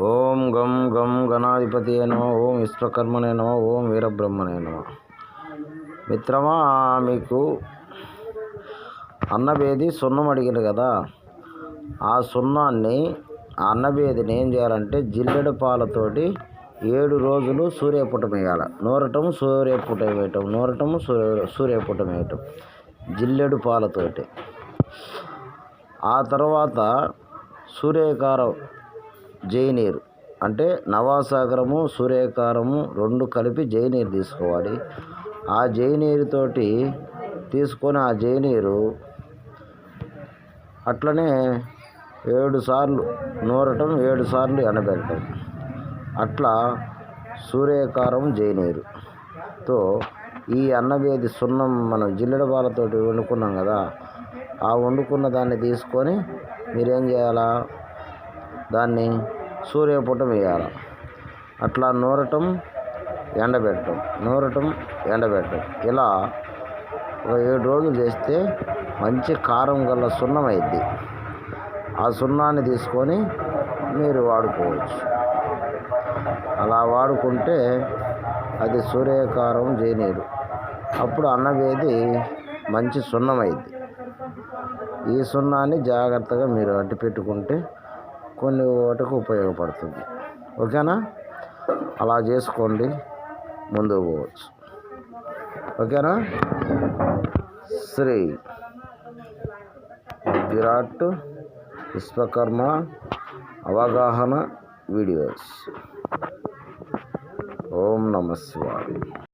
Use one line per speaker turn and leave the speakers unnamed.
ఓం గం గం గణాధిపతి నమ. ఓం విశ్వకర్మనే నమ. ఓం వీరబ్రహ్మనే నమ. మిత్రమా మీకు అన్నబేది సున్నం అడిగారు కదా? ఆ సున్నాన్ని ఆ అన్నబేదిని ఏం చేయాలంటే జిల్లెడు పాలతోటి ఏడు రోజులు సూర్యపుటం వేయాలి. నూరటం సూర్యపుటం వేయటం నూరటం సూర్య సూర్యపుటం వేయటం జిల్లెడు పాలతోటి. ఆ తర్వాత సూర్యకారం జైనీరు. అంటే నవాసాగరము సూర్యకారము రెండు కలిపి జైనీరు తీసుకోవాలి. ఆ జైనీరుతోటి తీసుకొని ఆ జైనీరు అట్లనే ఏడు సార్లు నూరటం ఏడు సార్లు ఎనబెట్టడం. అట్లా సూర్యకారం జైనీరుతో ఈ అన్నవేది సున్నం మనం జిల్లెడ పాలతోటి వండుకున్నాం కదా ఆ వండుకున్న దాన్ని తీసుకొని మీరేం చేయాలా? దాన్ని సూర్యపుటం వేయాలి. అట్లా నూరటం ఎండబెట్టడం నూరటం ఎండబెట్టడం. ఇలా ఒక ఏడు రోజులు చేస్తే మంచి కారం గల సున్నం అయింది ఆ సున్నాన్ని తీసుకొని మీరు వాడుకోవచ్చు. అలా వాడుకుంటే అది సూర్యకారం జేనీరు అప్పుడు అన్నవేది మంచి సున్నం అయింది ఈ సున్నాన్ని జాగ్రత్తగా మీరు అడ్డు పెట్టుకుంటే కొన్ని వాటికి ఉపయోగపడుతుంది. ఓకేనా? అలా చేసుకోండి. ముందుకు పోవచ్చు. ఓకేనా? శ్రీ విరాట్ విశ్వకర్మ అవగాహన వీడియోస్. ఓం నమ శివాయ.